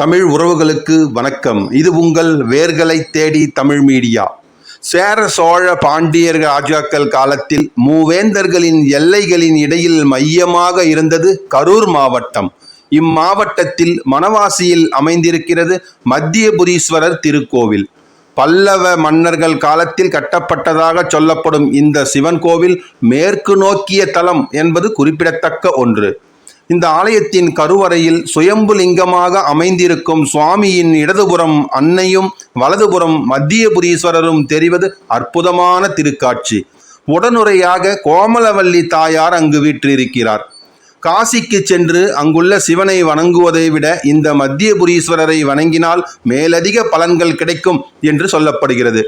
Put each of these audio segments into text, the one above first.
தமிழ் உறவுகளுக்கு வணக்கம். இது உங்கள் வேர்களை தேடி தமிழ் மீடியா. சேர சோழ பாண்டியர் ராஜாக்கள் காலத்தில் மூவேந்தர்களின் எல்லைகளின் இடையில் மையமாக இருந்தது கரூர் மாவட்டம். இம்மாவட்டத்தில் மணவாசியில் அமைந்திருக்கிறது மத்தியபுரீஸ்வரர் திருக்கோவில். பல்லவ மன்னர்கள் காலத்தில் கட்டப்பட்டதாக சொல்லப்படும் இந்த சிவன் கோவில் மேற்கு நோக்கிய தலம் என்பது குறிப்பிடத்தக்க ஒன்று. இந்த ஆலயத்தின் கருவறையில் சுயம்புலிங்கமாக அமைந்திருக்கும் சுவாமியின் இடதுபுறம் அன்னையும் வலதுபுறம் மத்தியபுரீஸ்வரரும் தெரிவது அற்புதமான திருக்காட்சி. உடனுரையாக கோமலவல்லி தாயார் அங்கு வீற்றிருக்கிறார். காசிக்கு சென்று அங்குள்ள சிவனை வணங்குவதை விட இந்த மத்தியபுரீஸ்வரரை வணங்கினால் மேலதிக பலன்கள் கிடைக்கும் என்று சொல்லப்படுகிறது.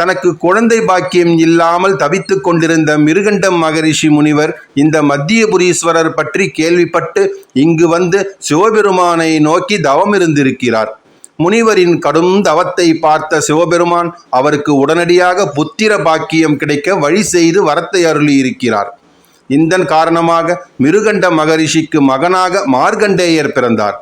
தனக்கு குழந்தை பாக்கியம் இல்லாமல் தவித்துக் கொண்டிருந்த மிருகண்டம் மகரிஷி முனிவர் இந்த மத்தியபுரீஸ்வரர் பற்றி கேள்விப்பட்டு இங்கு வந்து சிவபெருமானை நோக்கி தவம் இருந்திருக்கிறார். முனிவரின் கடும் தவத்தை பார்த்த சிவபெருமான் அவருக்கு உடனடியாக புத்திர பாக்கியம் கிடைக்க வழி செய்து வரத்தை அருளி இருக்கிறார் இதன் காரணமாக மிருகண்ட மகரிஷிக்கு மகனாக மார்கண்டேயர் பிறந்தார்.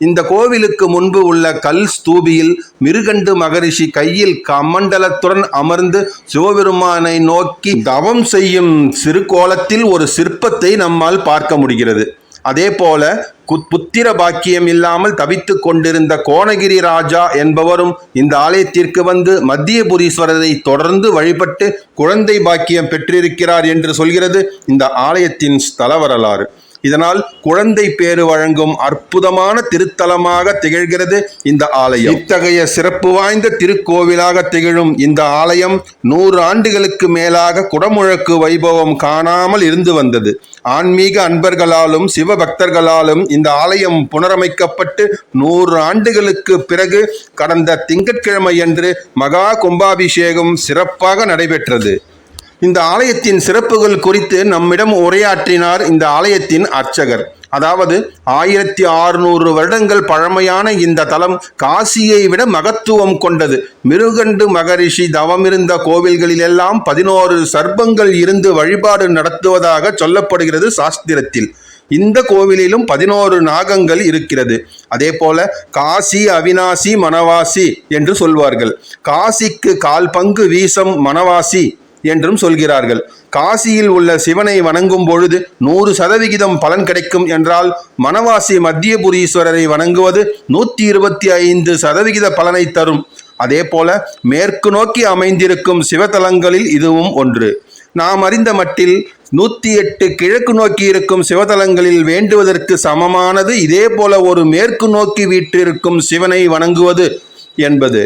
இந்த கோவிலுக்கு முன்பு உள்ள கல் ஸ்தூபியில் மிருகண்டு மகரிஷி கையில் கமண்டலத்துடன் அமர்ந்து சிவபெருமானை நோக்கி தவம் செய்யும் சிறுகோலத்தில் ஒரு சிற்பத்தை நம்மால் பார்க்க முடிகிறது. அதே போல புத்திர பாக்கியம் இல்லாமல் தவித்து கொண்டிருந்த கோணகிரி ராஜா என்பவரும் இந்த ஆலயத்திற்கு வந்து மத்தியபுரீஸ்வரரை தொடர்ந்து வழிபட்டு குழந்தை பாக்கியம் பெற்றிருக்கிறார் என்று சொல்கிறது இந்த ஆலயத்தின் ஸ்தல வரலாறு. இதனால் குழந்தை பேறு வழங்கும் அற்புதமான திருத்தலமாக திகழ்கிறது இந்த ஆலயம். இத்தகைய சிறப்பு வாய்ந்த திருக்கோவிலாக திகழும் இந்த ஆலயம் நூறு ஆண்டுகளுக்கு மேலாக குடமுழக்கு வைபவம் காணாமல் இருந்து வந்தது. ஆன்மீக அன்பர்களாலும் சிவபக்தர்களாலும் இந்த ஆலயம் புனரமைக்கப்பட்டு நூறு ஆண்டுகளுக்கு பிறகு கடந்த திங்கட்கிழமையன்று மகா கும்பாபிஷேகம் சிறப்பாக நடைபெற்றது. இந்த ஆலயத்தின் சிறப்புகள் குறித்து நம்மிடம் உரையாற்றினார் இந்த ஆலயத்தின் அர்ச்சகர். அதாவது ஆயிரத்தி ஆறுநூறு வருடங்கள் பழமையான இந்த தலம் காசியை விட மகத்துவம் கொண்டது. மிருகண்டு மகரிஷி தவமிருந்த கோவில்களிலெல்லாம் பதினோரு சர்ப்பங்கள் இருந்து வழிபாடு நடத்துவதாக சொல்லப்படுகிறது சாஸ்திரத்தில். இந்த கோவிலிலும் பதினோரு நாகங்கள் இருக்கிறது. அதே போல காசி அவினாசி மணவாசி என்று சொல்வார்கள். காசிக்கு கால் பங்கு வீசம் மணவாசி என்றும் சொல்கிறார்கள். காசியில் உள்ள சிவனை வணங்கும் பொழுது நூறு சதவிகிதம் பலன் கிடைக்கும் என்றால் மணவாசி மத்தியபுரீஸ்வரரை வணங்குவது நூற்றி இருபத்தி ஐந்து சதவிகித பலனை தரும். அதேபோல மேற்கு நோக்கி அமைந்திருக்கும் சிவத்தலங்களில் இதுவும் ஒன்று. நாம் அறிந்த மட்டில் நூற்றி எட்டு கிழக்கு நோக்கி இருக்கும் சிவத்தலங்களில் வேண்டுவதற்கு சமமானது இதே போல ஒரு மேற்கு நோக்கி வீற்றிருக்கும் சிவனை வணங்குவது என்பது.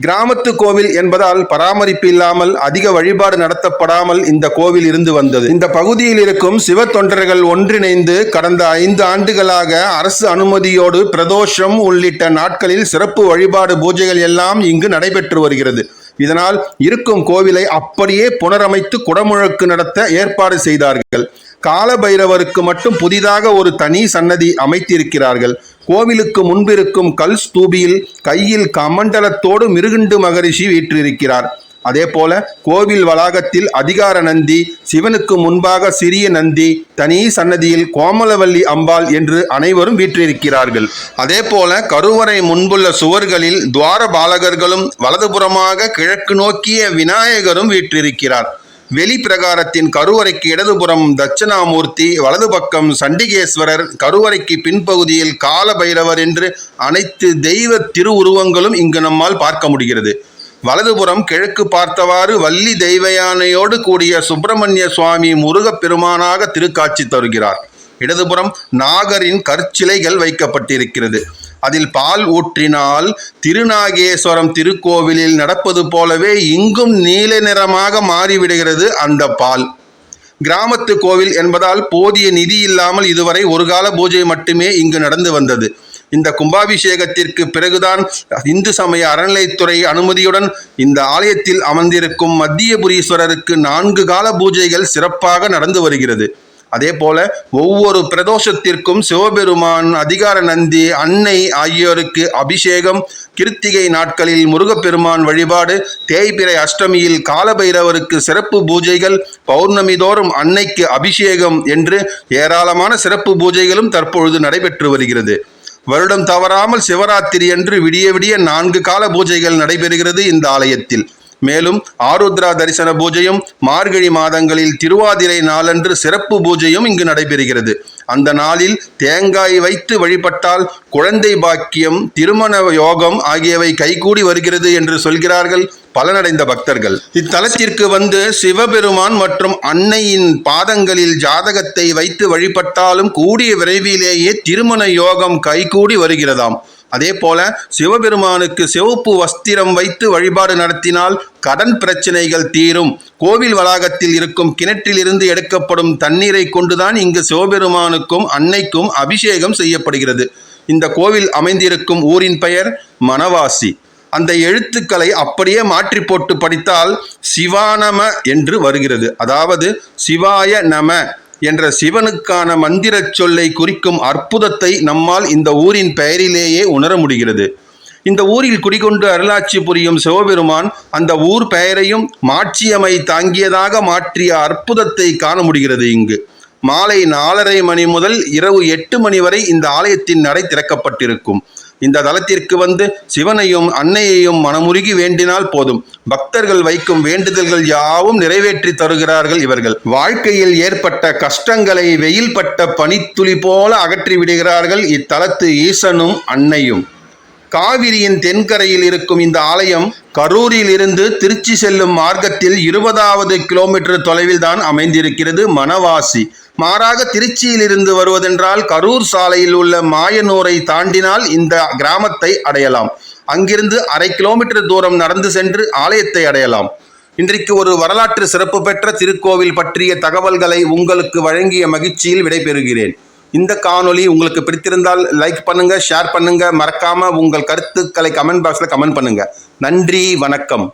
கிராமத்து கோவில் என்பதால் பராமரிப்பு இல்லாமல் அதிக வழிபாடு நடத்தப்படாமல் இந்த கோவில் இருந்து வந்தது. இந்த பகுதியில் இருக்கும் சிவ தொண்டர்கள் ஒன்றிணைந்து கடந்த ஐந்து ஆண்டுகளாக அரசு அனுமதியோடு பிரதோஷம் உள்ளிட்ட நாட்களில் சிறப்பு வழிபாடு பூஜைகள் எல்லாம் இங்கு நடைபெற்று வருகிறது. இதனால் இருக்கும் கோவிலை அப்படியே புனரமைத்து குடமுழக்கு நடத்த ஏற்பாடு செய்தார்கள். காலபைரவருக்கு மட்டும் புதிதாக ஒரு தனி சன்னதி அமைத்திருக்கிறார்கள். கோவிலுக்கு முன்பிருக்கும் கல் ஸ்தூபியில் கையில் கமண்டலத்தோடு மிருகுண்டு மகரிஷி வீற்றிருக்கிறார். அதே போல கோவில் வளாகத்தில் அதிகார நந்தி சிவனுக்கு முன்பாக சிறிய நந்தி தனி சன்னதியில் கோமலவல்லி அம்பாள் என்று அனைவரும் வீற்றிருக்கிறார்கள். அதே போல கருவறை முன்புள்ள சுவர்களில் துவார பாலகர்களும் வலதுபுறமாக கிழக்கு நோக்கிய விநாயகரும் வீற்றிருக்கிறார். வெளி பிரகாரத்தின் கருவறைக்கு இடதுபுறம் தட்சிணாமூர்த்தி வலது பக்கம் சண்டிகேஸ்வரர் கருவறைக்கு பின்பகுதியில் காலபைரவர் என்று அனைத்து தெய்வ திருவுருவங்களும் இங்கு நம்மால் பார்க்க முடிகிறது. வலதுபுறம் கிழக்கு பார்த்தவாறு வள்ளி தெய்வயானையோடு கூடிய சுப்பிரமணிய சுவாமி முருகப் பெருமானாக திருக்காட்சி தருகிறார். இடதுபுறம் நாகரின் கற்சிலைகள் வைக்கப்பட்டிருக்கிறது. அதில் பால் ஊற்றினால் திருநாகேஸ்வரம் திருக்கோவிலில் நடப்பது போலவே இங்கும் நீல நிறமாக மாறிவிடுகிறது அந்த பால். கிராமத்து கோவில் என்பதால் போதிய நிதி இல்லாமல் இதுவரை ஒரு கால பூஜை மட்டுமே இங்கு நடந்து வந்தது. இந்த கும்பாபிஷேகத்திற்கு பிறகுதான் இந்து சமய அறநிலைத்துறை அனுமதியுடன் இந்த ஆலயத்தில் அமர்ந்திருக்கும் மத்தியபுரீஸ்வரருக்கு நான்கு கால பூஜைகள் சிறப்பாக நடந்து வருகிறது. அதே போல ஒவ்வொரு பிரதோஷத்திற்கும் சிவபெருமான் அதிகார நந்தி அன்னை ஆகியோருக்கு அபிஷேகம் கிருத்திகை நாட்களில் முருகப்பெருமான் வழிபாடு தேய்பிறை அஷ்டமியில் காலபைரவருக்கு சிறப்பு பூஜைகள் பௌர்ணமி தோறும் அன்னைக்கு அபிஷேகம் என்று ஏராளமான சிறப்பு பூஜைகளும் தற்பொழுது நடைபெற்று வருகிறது. வருடம் தவறாமல் சிவராத்திரி அன்று விடிய விடிய நான்கு கால பூஜைகள் நடைபெறுகிறது இந்த ஆலயத்தில். மேலும் ஆருத்ரா தரிசன பூஜையும் மார்கழி மாதங்களில் திருவாதிரை நாளன்று சிறப்பு பூஜையும் இங்கு நடைபெறுகிறது. அந்த நாளில் தேங்காய் வைத்து வழிபட்டால் குழந்தை பாக்கியம் திருமண யோகம் ஆகியவை கைகூடி வருகிறது என்று சொல்கிறார்கள் பலனடைந்த பக்தர்கள். இத்தலத்திற்கு வந்து சிவபெருமான் மற்றும் அன்னையின் பாதங்களில் ஜாதகத்தை வைத்து வழிபட்டாலும் கூடிய விரைவிலேயே திருமண யோகம் கைகூடி வருகிறதாம். அதே போல சிவபெருமானுக்கு சிவப்பு வஸ்திரம் வைத்து வழிபாடு நடத்தினால் கடன் பிரச்சனைகள் தீரும். கோவில் வளாகத்தில் இருக்கும் கிணற்றிலிருந்து எடுக்கப்படும் தண்ணீரை கொண்டுதான் இங்கு சிவபெருமானுக்கும் அன்னைக்கும் அபிஷேகம் செய்யப்படுகிறது. இந்த கோவில் அமைந்திருக்கும் ஊரின் பெயர் மணவாசி. அந்த எழுத்துக்களை அப்படியே மாற்றி போட்டு படித்தால் சிவானம என்று வருகிறது. அதாவது சிவாய நம. என்ற சிவனுக்கான மந்திரச் சொல்லை குறிக்கும் அற்புதத்தை நம்மால் இந்த ஊரின் பெயரிலேயே உணர முடிகிறது. இந்த ஊரில் குடிகொண்டு அருளாட்சி புரியும் சிவபெருமான் அந்த ஊர் பெயரையும் மாட்சியமை தாங்கியதாக மாற்றிய அற்புதத்தை காண முடிகிறது இங்கு. மாலை நாலரை மணி முதல் இரவு எட்டு மணி வரை இந்த ஆலயத்தின் நடை திறக்கப்பட்டிருக்கும். இந்த தலத்திற்கு வந்து சிவனையும் அன்னையையும் மனமுருகி வேண்டினால் போதும். பக்தர்கள் வைக்கும் வேண்டுதல்கள் யாவும் நிறைவேற்றி தருகிறார்கள் இவர்கள். வாழ்க்கையில் ஏற்பட்ட கஷ்டங்களை வெயில் பட்ட பனித்துளி போல அகற்றி விடுகிறார்கள் இத்தலத்து ஈசனும் அன்னையும். காவிரியின் தென்கரையில் இருக்கும் இந்த ஆலயம் கரூரில் இருந்து திருச்சி செல்லும் மார்க்கத்தில் இருபதாவது கிலோமீட்டர் தொலைவில் தான் அமைந்திருக்கிறது மணவாசி. மாறாக திருச்சியில் இருந்து வருவதென்றால் கரூர் சாலையில் உள்ள மாயனூரை தாண்டினால் இந்த கிராமத்தை அடையலாம். அங்கிருந்து அரை கிலோமீட்டர் தூரம் நடந்து சென்று ஆலயத்தை அடையலாம். இன்றைக்கு ஒரு வரலாற்று சிறப்பு பெற்ற திருக்கோவில் பற்றிய தகவல்களை உங்களுக்கு வழங்கிய மகிழ்ச்சியில் விடைபெறுகிறேன். இந்த காணொளி உங்களுக்கு பிடித்திருந்தால் லைக் பண்ணுங்க ஷேர் பண்ணுங்க. மறக்காம உங்கள் கருத்துக்களை கமெண்ட் பாக்ஸில் கமெண்ட் பண்ணுங்க. நன்றி வணக்கம்.